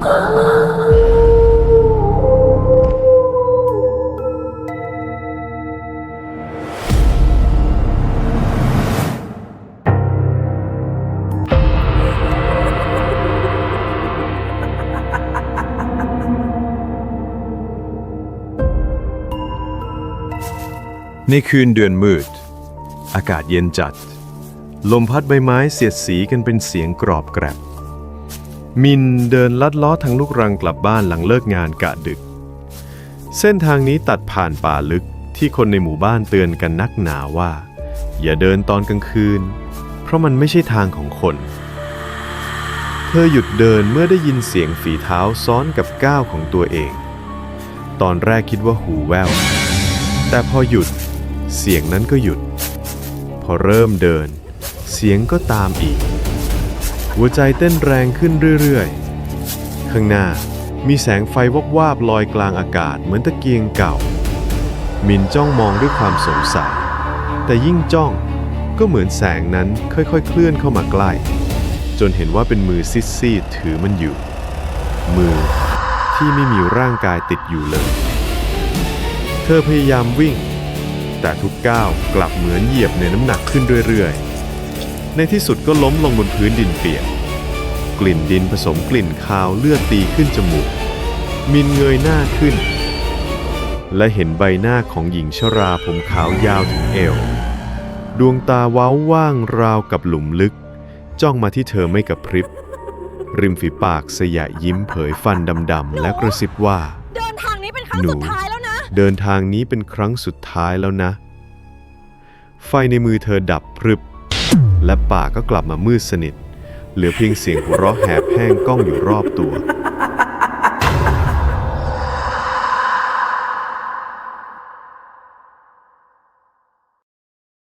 ในคืนเดือนมืด อากาศเย็นจัด ลมพัดใบไม้เสียดสีกันเป็นเสียงกรอบแกรบ มินเดินลัดล้อทางลูกรังกลับบ้านหลังเลิกงานกะดึก เส้นทางนี้ตัดผ่านป่าลึกที่คนในหมู่บ้านเตือนกันนักหนาว่า อย่าเดินตอนกลางคืน เพราะมันไม่ใช่ทางของคน เธอหยุดเดินเมื่อได้ยินเสียงฝีเท้าซ้อนกับก้าวของตัวเอง ตอนแรกคิดว่าหูแว่ว แต่พอหยุดเสียงนั้นก็หยุด พอเริ่มเดิน เสียงก็ตามอีก หัวใจเต้นแรงขึ้นเรื่อยๆ ข้างหน้ามีแสงไฟวบวาบลอยกลางอากาศเหมือนตะเกียงเก่า มินจ้องมองด้วยความสงสัย แต่ยิ่งจ้องก็เหมือนแสงนั้นค่อยๆ เคลื่อนเข้ามาใกล้ จนเห็นว่าเป็นมือซีดๆถือมันอยู่ มือที่ไม่มีร่างกายติดอยู่เลย เธอพยายามวิ่ง แต่ทุกก้าวกลับเหมือนเหยียบในน้ำหนักขึ้นเรื่อยๆ ในที่สุดก็ล้มลงบนพื้นดินเปียก กลิ่นดินผสมกลิ่นคาวเลือดตีขึ้นจมูก มินเงยหน้าขึ้น และเห็นใบหน้าของหญิงชราผมขาวยาวถึงเอว ดวงตาเว้าว่างราวกับหลุมลึก จ้องมาที่เธอไม่กระพริบ ริมฝีปากสยะยิ้มเผยฟันดำๆและกระซิบว่า เดินทางนี้เป็นครั้งหนูสุดท้ายแล้วนะ เดินทางนี้เป็นครั้งสุดท้ายแล้วนะ ไฟในมือเธอดับพรึบ และป่าก็กลับมามืดสนิท เหลือเพียงเสียงหัวเราะแหบแห้งก้องอยู่รอบตัว